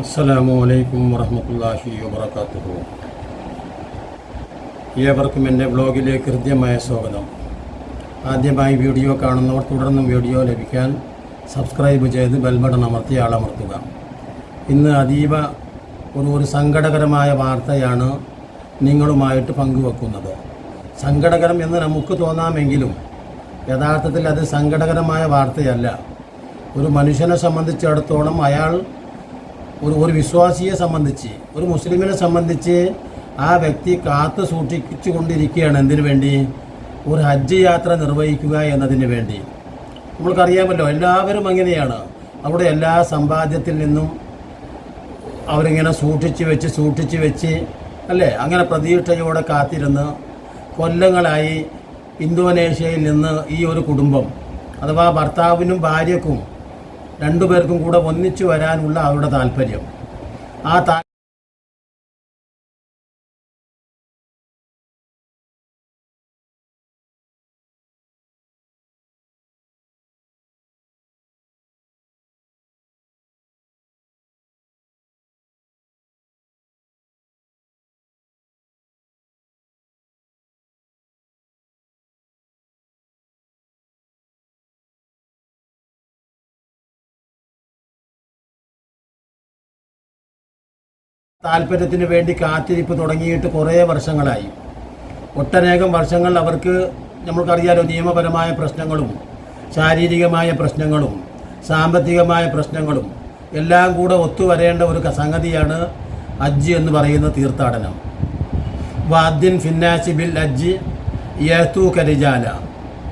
അസ്സലാമു അലൈക്കും വറഹമത്തല്ലാഹി വബർക്കാത്തുഹു ഏവർക്കും എന്റെ ബ്ലോഗിലേക്ക് ഹൃദ്യമായ സ്വാഗതം. ആദ്യമായി വീഡിയോ കാണുന്നവർ തുടർന്നും വീഡിയോ ലഭിക്കാൻ സബ്സ്ക്രൈബ് ചെയ്ത് ബെൽബട്ടൺ അമർത്തി ആളമർത്തുക. ഇന്ന് അതീവ ഒരു ഒരു സങ്കടകരമായ വാർത്തയാണ് നിങ്ങളുമായിട്ട് പങ്കുവെക്കുന്നത്. സങ്കടകരം എന്ന് നമുക്ക് തോന്നാമെങ്കിലും യഥാർത്ഥത്തിൽ അത് സങ്കടകരമായ വാർത്തയല്ല. ഒരു മനുഷ്യനെ സംബന്ധിച്ചിടത്തോളം അയാൾ ഒരു ഒരു വിശ്വാസിയെ സംബന്ധിച്ച് ഒരു മുസ്ലിമിനെ സംബന്ധിച്ച് ആ വ്യക്തി കാത്തു സൂക്ഷിച്ചു കൊണ്ടിരിക്കുകയാണ് എന്തിനു വേണ്ടി? ഒരു ഹജ്ജ് യാത്ര നിർവഹിക്കുക എന്നതിന് വേണ്ടി. നമ്മൾക്കറിയാമല്ലോ എല്ലാവരും അങ്ങനെയാണ്. അവിടെ എല്ലാ സമ്പാദ്യത്തിൽ നിന്നും അവരിങ്ങനെ സൂക്ഷിച്ച് വെച്ച് സൂക്ഷിച്ച് വെച്ച് അല്ലേ? അങ്ങനെ പ്രതീക്ഷയോടെ കാത്തിരുന്ന് കൊല്ലങ്ങളായി ഇന്തോനേഷ്യയിൽ നിന്ന് ഈ ഒരു കുടുംബം അഥവാ ഭർത്താവിനും ഭാര്യക്കും രണ്ടുപേർക്കും കൂടെ ഒന്നിച്ചു വരാനുള്ള അവരുടെ താല്പര്യം. ആ താ താല്പര്യത്തിന് വേണ്ടി കാത്തിരിപ്പ് തുടങ്ങിയിട്ട് കുറേ വർഷങ്ങളായി. ഒട്ടനേകം വർഷങ്ങൾ അവർക്ക് നമ്മൾക്കറിയാലോ നിയമപരമായ പ്രശ്നങ്ങളും ശാരീരികമായ പ്രശ്നങ്ങളും സാമ്പത്തികമായ പ്രശ്നങ്ങളും എല്ലാം കൂടെ ഒത്തുവരേണ്ട ഒരു സംഗതിയാണ് അജ്ജ് എന്ന് പറയുന്ന തീർത്ഥാടനം. വാദ്യൻ ഫിന്നാസി ബിൽ അജ്ജ് യേത്തു കരിജാല.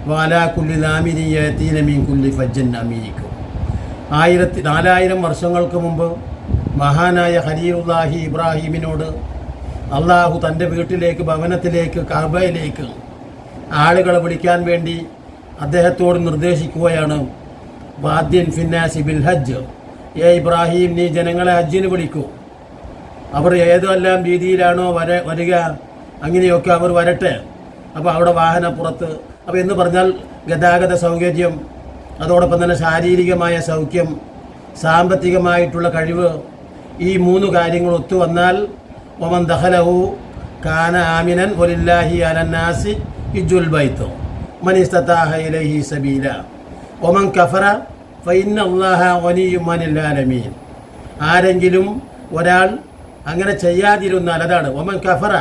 വാലാ കുല്ലി നാമിനി യേത്തീനമീൻ കുല്ലി ഫജ്ജൻ അമീനിക്കും. ആയിരത്തി നാലായിരം വർഷങ്ങൾക്ക് മുമ്പ് മഹാനായ ഖലീലുല്ലാഹി ഇബ്രാഹിമിനോട് അള്ളാഹു തന്റെ വീട്ടിലേക്ക് ഭവനത്തിലേക്ക് കബയിലേക്ക് ആളുകളെ വിളിക്കാൻ വേണ്ടി അദ്ദേഹത്തോട് നിർദ്ദേശിക്കുകയാണ്. വാദ്യൻ ഫിന്നാസി ബിൽ ഹജ്ജ്. ഏ ഇബ്രാഹിം നീ ജനങ്ങളെ ഹജ്ജിന് വിളിക്കൂ. അവർ ഏതെല്ലാം രീതിയിലാണോ വര വരിക അങ്ങനെയൊക്കെ അവർ വരട്ടെ. അപ്പോൾ അവിടെ വാഹനപ്പുറത്ത് അപ്പോൾ എന്ന് പറഞ്ഞാൽ ഗതാഗത സൗകര്യം അതോടൊപ്പം തന്നെ ശാരീരികമായ സൗഖ്യം സാമ്പത്തികമായിട്ടുള്ള കഴിവ് ഈ മൂന്ന് കാര്യങ്ങൾ ഒത്തു വന്നാൽ ഒമൻ ദഹലഹു കാന ആമിനൻ ഒലില്ലാഹി അലന്നാസി ഇജുൽ ബൈത്തോ. മനിസ്തത്താഹ ഇലൈഹി സബീല. ഒമൻ കഫറ ഫൈന്ന അള്ളാഹ ഒനിയുമനില്ലാലമീൻ ആരെങ്കിലും ഒരാൾ അങ്ങനെ ചെയ്യാതിരുന്നാൽ അതാണ് ഒമൻ കഫറ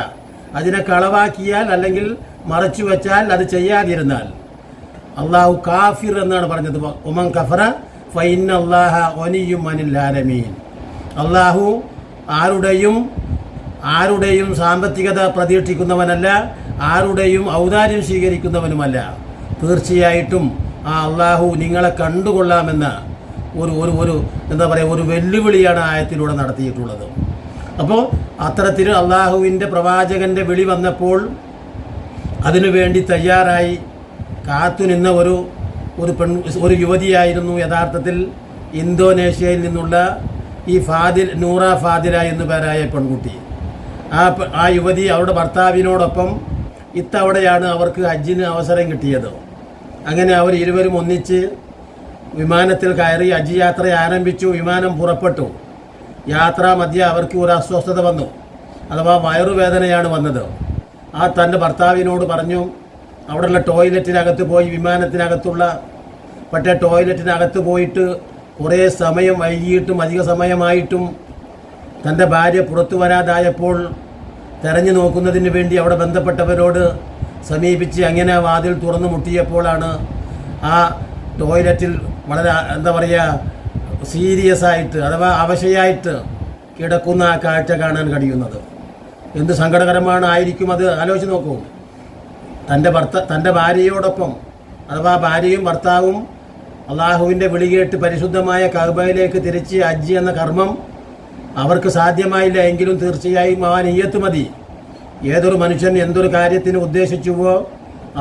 അതിനെ കളവാക്കിയാൽ അല്ലെങ്കിൽ മറച്ചു വെച്ചാൽ അത് ചെയ്യാതിരുന്നാൽ. അള്ളാഹു കാഫിർ എന്നാണ് പറഞ്ഞത്. ഒമൻ കഫറ ഫൈൻ അള്ളാഹ ഒനിയും അനില്ലാലമീൻ അള്ളാഹു ആരുടെയും ആരുടെയും സാമ്പത്തികത പ്രതീക്ഷിക്കുന്നവനല്ല ആരുടെയും ഔദാര്യം സ്വീകരിക്കുന്നവനുമല്ല. തീർച്ചയായിട്ടും ആ അള്ളാഹു നിങ്ങളെ കണ്ടുകൊള്ളാമെന്ന ഒരു ഒരു ഒരു എന്താ പറയുക ഒരു വെല്ലുവിളിയാണ് ആയത്തിലൂടെ നടത്തിയിട്ടുള്ളത്. അപ്പോൾ അത്തരത്തിൽ അള്ളാഹുവിന്റെ പ്രവാചകന്റെ വിളി വന്നപ്പോൾ അതിനുവേണ്ടി തയ്യാറായി കാത്തുനിന്ന ഒരു ഒരു പെൺ ഒരു യുവതിയായിരുന്നു യഥാർത്ഥത്തിൽ ഇന്തോനേഷ്യയിൽ നിന്നുള്ള ഈ ഫാദിൽ നൂറ ഫാദില എന്നു പേരായ പെൺകുട്ടി. ആ ആ യുവതി അവരുടെ ഭർത്താവിനോടൊപ്പം ഇത്തവണയാണ് അവർക്ക് ഹജ്ജിന് അവസരം കിട്ടിയത്. അങ്ങനെ അവർ ഇരുവരും ഒന്നിച്ച് വിമാനത്തിൽ കയറി ഹജ്ജ് യാത്ര ആരംഭിച്ചു വിമാനം പുറപ്പെട്ടു. യാത്രാ മധ്യ അവർക്ക് ഒരു അസ്വസ്ഥത വന്നു. അഥവാ വയറുവേദനയാണ് വന്നത്. ആ തന്റെ ഭർത്താവിനോട് പറഞ്ഞു അവിടെയുള്ള ടോയ്ലറ്റിനകത്ത് പോയി വിമാനത്തിനകത്തുള്ള പക്ഷേ ടോയ്ലറ്റിനകത്ത് പോയിട്ട് കുറേ സമയം വൈകിയിട്ടും അധിക സമയമായിട്ടും തന്റെ ഭാര്യ പുറത്തു വരാതായപ്പോൾ തെരഞ്ഞു നോക്കുന്നതിന് വേണ്ടി അവിടെ ബന്ധപ്പെട്ടവരോട് സമീപിച്ച് അങ്ങനെ വാതിൽ തുറന്നു മുട്ടിയപ്പോഴാണ് ആ ടോയ്ലറ്റിൽ വളരെ എന്താ പറയുക സീരിയസ് ആയിട്ട് അഥവാ അവശയായിട്ട് കിടക്കുന്ന ആ കാഴ്ച കാണാൻ കഴിയുന്നത്. എന്ത് സങ്കടകരമാണ് ആയിരിക്കും അത് ആലോചിച്ച് നോക്കൂ. തന്റെ ഭർത്ത തന്റെ ഭാര്യയോടൊപ്പം അഥവാ ഭാര്യയും ഭർത്താവും അള്ളാഹുവിന്റെ വിളികേട്ട് പരിശുദ്ധമായ കഅബയിലേക്ക് തിരിച്ച് അജ്ജ് എന്ന കർമ്മം അവർക്ക് സാധ്യമായില്ല എങ്കിലും തീർച്ചയായും ആ നെയ്യത്ത് മതി. ഏതൊരു മനുഷ്യൻ എന്തൊരു കാര്യത്തിന് ഉദ്ദേശിച്ചുവോ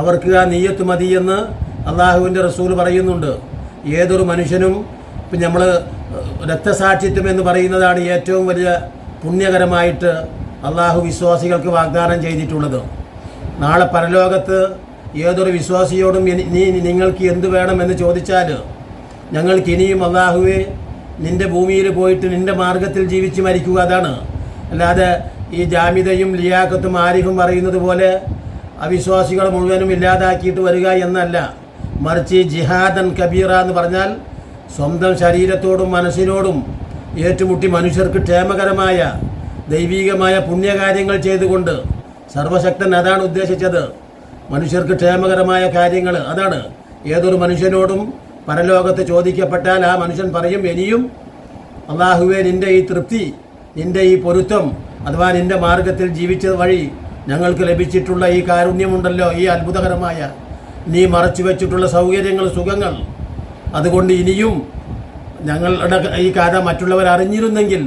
അവർക്ക് ആ നെയ്യത്ത് മതി എന്ന് അള്ളാഹുവിന്റെ റസൂൽ പറയുന്നുണ്ട്. ഏതൊരു മനുഷ്യനും ഇപ്പം നമ്മൾ രക്തസാക്ഷിത്വം എന്ന് പറയുന്നതാണ് ഏറ്റവും വലിയ പുണ്യകരമായിട്ട് അള്ളാഹു വിശ്വാസികൾക്ക് വാഗ്ദാനം ചെയ്തിട്ടുള്ളത്. നാളെ പരലോകത്ത് ഏതൊരു വിശ്വാസിയോടും നീ നിങ്ങൾക്ക് എന്ത് വേണമെന്ന് ചോദിച്ചാൽ ഞങ്ങൾക്ക് ഇനിയും അള്ളാഹുവെ നിന്റെ ഭൂമിയിൽ പോയിട്ട് നിന്റെ മാർഗത്തിൽ ജീവിച്ച് മരിക്കുക അതാണ്. അല്ലാതെ ഈ ജാമിതയും ലിയാക്കത്തും ആരിഫും പറയുന്നത് പോലെ അവിശ്വാസികളെ മുഴുവനും ഇല്ലാതാക്കിയിട്ട് വരിക എന്നല്ല. മറിച്ച് ജിഹാദൻ കബീറ എന്ന് പറഞ്ഞാൽ സ്വന്തം ശരീരത്തോടും മനസ്സിനോടും ഏറ്റുമുട്ടി മനുഷ്യർക്ക് ക്ഷേമകരമായ ദൈവീകമായ പുണ്യകാര്യങ്ങൾ ചെയ്തുകൊണ്ട് സർവശക്തൻ അതാണ് ഉദ്ദേശിച്ചത്. മനുഷ്യർക്ക് ക്ഷേമകരമായ കാര്യങ്ങൾ. അതാണ്. ഏതൊരു മനുഷ്യനോടും പരലോകത്ത് ചോദിക്കപ്പെട്ടാൽ ആ മനുഷ്യൻ പറയും ഇനിയും അള്ളാഹുവെ നിന്റെ ഈ തൃപ്തി നിന്റെ ഈ പൊരുത്തം അഥവാ നിന്റെ മാർഗത്തിൽ ജീവിച്ചത് വഴി ഞങ്ങൾക്ക് ലഭിച്ചിട്ടുള്ള ഈ കാരുണ്യമുണ്ടല്ലോ ഈ അത്ഭുതകരമായ നീ മറച്ചു വെച്ചിട്ടുള്ള സൗകര്യങ്ങൾ സുഖങ്ങൾ. അതുകൊണ്ട് ഇനിയും ഞങ്ങളുടെ ഈ കഥ മറ്റുള്ളവർ അറിഞ്ഞിരുന്നെങ്കിൽ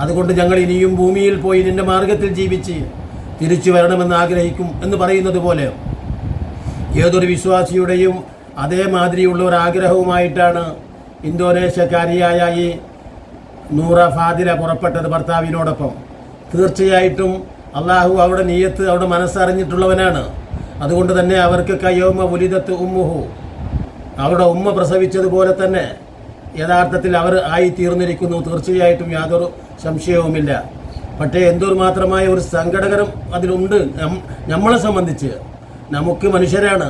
അതുകൊണ്ട് ഞങ്ങൾ ഇനിയും ഭൂമിയിൽ പോയി നിന്റെ മാർഗത്തിൽ ജീവിച്ച് തിരിച്ചു വരണമെന്ന് ആഗ്രഹിക്കും എന്ന് പറയുന്നത് പോലെ ഏതൊരു വിശ്വാസിയുടെയും അതേമാതിരിയുള്ള ഒരു ആഗ്രഹവുമായിട്ടാണ് ഇന്തോനേഷ്യക്കാരിയായ ഈ നൂറ ഫാദില പുറപ്പെട്ടത് ഭർത്താവിനോടൊപ്പം. തീർച്ചയായിട്ടും അള്ളാഹു അവിടെ നീയത്ത് അവിടെ മനസ്സറിഞ്ഞിട്ടുള്ളവനാണ്. അതുകൊണ്ട് തന്നെ അവർക്ക് കയോമ ഉലിതത്ത് ഉമ്മുഹു. അവരുടെ ഉമ്മ പ്രസവിച്ചതുപോലെ തന്നെ യഥാർത്ഥത്തിൽ അവർ ആയി തീർന്നിരിക്കുന്നു തീർച്ചയായിട്ടും യാതൊരു സംശയവുമില്ല. പക്ഷേ എന്തൊരു മാത്രമായ ഒരു സങ്കടകരം അതിലുണ്ട് നമ്മളെ സംബന്ധിച്ച്. നമുക്ക് മനുഷ്യരാണ്.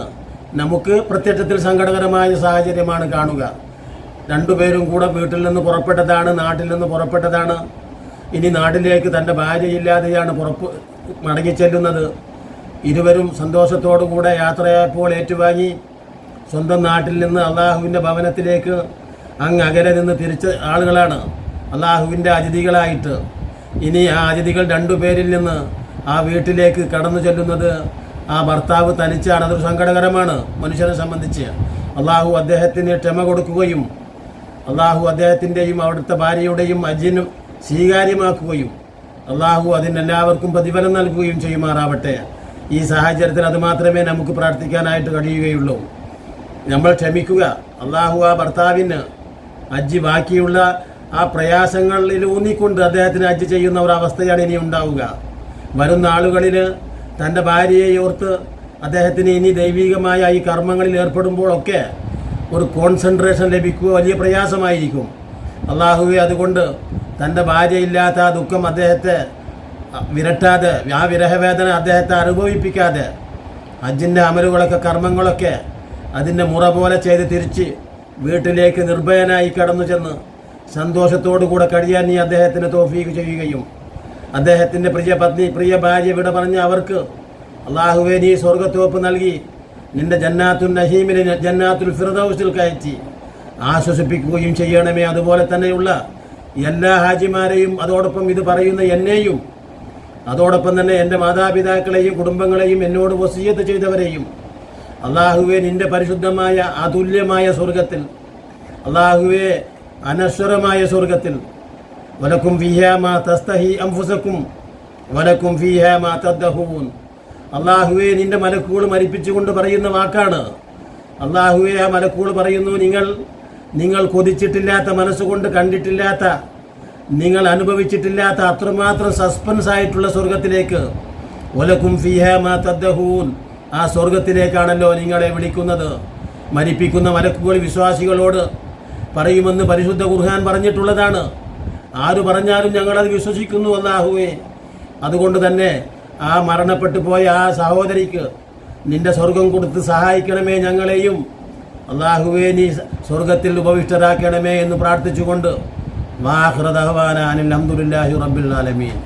നമുക്ക് പ്രത്യക്ഷത്തിൽ സങ്കടകരമായ സാഹചര്യമാണ് കാണുക. രണ്ടുപേരും കൂടെ വീട്ടിൽ നിന്ന് പുറപ്പെട്ടതാണ് നാട്ടിൽ നിന്ന് പുറപ്പെട്ടതാണ്. ഇനി നാട്ടിലേക്ക് തന്റെ ഭാര്യയില്ലാതെയാണ് പുറപ്പ് മടങ്ങിച്ചെല്ലുന്നത് ഇരുവരും സന്തോഷത്തോടു കൂടെ യാത്രയായപ്പോൾ ഏറ്റുവാങ്ങി. സ്വന്തം നാട്ടിൽ നിന്ന് അള്ളാഹുവിന്റെ ഭവനത്തിലേക്ക് അങ്ങ് അകലെ നിന്ന് തിരിച്ച ആളുകളാണ്. അള്ളാഹുവിന്റെ അതിഥികളായിട്ട് ഇനി ആ അതിഥികൾ രണ്ടുപേരിൽ നിന്ന് ആ വീട്ടിലേക്ക് കടന്നു ചെല്ലുന്നത് ആ ഭർത്താവ് തനിച്ചാണ്. അതൊരു സങ്കടകരമാണ് മനുഷ്യനെ സംബന്ധിച്ച്. അള്ളാഹു അദ്ദേഹത്തിന് ക്ഷമ കൊടുക്കുകയും അള്ളാഹു അദ്ദേഹത്തിന്റെയും അവിടുത്തെ ഭാര്യയുടെയും അജിനും സ്വീകാര്യമാക്കുകയും അള്ളാഹു അതിനെല്ലാവർക്കും പ്രതിഫലം നൽകുകയും ചെയ്യുമാറാവട്ടെ. ഈ സാഹചര്യത്തിൽ അത് മാത്രമേ നമുക്ക് പ്രാർത്ഥിക്കാനായിട്ട് കഴിയുകയുള്ളൂ. നമ്മൾ ക്ഷമിക്കുക. അള്ളാഹു ആ ഭർത്താവിന് അജ്ജി ബാക്കിയുള്ള ആ പ്രയാസങ്ങളിൽ ഊന്നിക്കൊണ്ട് അദ്ദേഹത്തിന് ഹജ്ജ് ചെയ്യുന്ന ഒരു അവസ്ഥയാണ് ഇനി ഉണ്ടാവുക. വരുന്ന ആളുകളിൽ തന്റെ ഭാര്യയെ ഓർത്ത് അദ്ദേഹത്തിന് ഇനി ദൈവികമായ ഈ കർമ്മങ്ങളിൽ ഏർപ്പെടുമ്പോഴൊക്കെ ഒരു കോൺസെൻട്രേഷൻ ലഭിക്കുക വലിയ പ്രയാസമായിരിക്കും. അള്ളാഹുവെ അതുകൊണ്ട് തന്റെ ഭാര്യയില്ലാത്ത ആ ദുഃഖം അദ്ദേഹത്തെ വിരട്ടാതെ ആ വിരഹവേദന അദ്ദേഹത്തെ അനുഭവിപ്പിക്കാതെ ഹജ്ജിന്റെ അമലുകളൊക്കെ കർമ്മങ്ങളൊക്കെ അതിന്റെ മുറ പോലെ ചെയ്ത് തിരിച്ച് വീട്ടിലേക്ക് നിർഭയനായി കടന്നു ചെന്ന് സന്തോഷത്തോടു കൂടെ കഴിയാൻ നീ അദ്ദേഹത്തിന് തോഫീക്ക് ചെയ്യുകയും അദ്ദേഹത്തിന്റെ പ്രിയ പത്നി പ്രിയ ഭാര്യ വിട പറഞ്ഞ അവർക്ക് അള്ളാഹുവെ നീ സ്വർഗത്തോപ്പ് നൽകി നിന്റെ ജന്നാത്തുൽ നഹീമിനെ ജന്നാത്തുൽ ഫിറദൌസിൽ കയറ്റി ആശ്വസിപ്പിക്കുകയും ചെയ്യണമേ. അതുപോലെ തന്നെയുള്ള എല്ലാ ഹാജിമാരെയും അതോടൊപ്പം ഇത് പറയുന്ന എന്നെയും അതോടൊപ്പം തന്നെ എന്റെ മാതാപിതാക്കളെയും കുടുംബങ്ങളെയും എന്നോട് വസീയത്ത് ചെയ്തവരെയും അള്ളാഹുവെ നിന്റെ പരിശുദ്ധമായ അതുല്യമായ സ്വർഗത്തിൽ അള്ളാഹുവെ അനശ്വരമായ സ്വർഗത്തിൽ വലക്കും ഫീഹാമ തസ്തഹി അംഫുസക്കും വലക്കും ഫീഹാമ തദ്ദഹൂൻ. അള്ളാഹുവെ നിന്റെ മലക്കുകൾ മരിപ്പിച്ചുകൊണ്ട് പറയുന്ന വാക്കാണ്. അള്ളാഹുവെ ആ മലക്കുകൾ പറയുന്നു നിങ്ങൾ നിങ്ങൾ കൊതിച്ചിട്ടില്ലാത്ത മനസ്സുകൊണ്ട് കണ്ടിട്ടില്ലാത്ത നിങ്ങൾ അനുഭവിച്ചിട്ടില്ലാത്ത അത്രമാത്രം സസ്പെൻസ് ആയിട്ടുള്ള സ്വർഗത്തിലേക്ക് ഒലക്കും ഫിഹാമ തദ്ദഹൂൻ. ആ സ്വർഗത്തിലേക്കാണല്ലോ നിങ്ങളെ വിളിക്കുന്നത്. മരിപ്പിക്കുന്ന മലക്കുകൾ വിശ്വാസികളോട് പറയുമെന്ന് പരിശുദ്ധ ഖുർഹാൻ പറഞ്ഞിട്ടുള്ളതാണ്. ആര് പറഞ്ഞാലും ഞങ്ങളത് വിശ്വസിക്കുന്നു എന്നാഹുവേ അതുകൊണ്ട് തന്നെ ആ മരണപ്പെട്ടു പോയ ആ സഹോദരിക്ക് നിന്റെ സ്വർഗം കൊടുത്ത് സഹായിക്കണമേ ഞങ്ങളെയും. അള്ളാഹുവേ നീ സ്വർഗത്തിൽ ഉപവിഷ്ടരാക്കണമേ എന്ന് പ്രാർത്ഥിച്ചുകൊണ്ട്. വാഹൃദഹവാന അനിൽ റബ്ബുൽ റബ്ബിൽ ആലമീൻ.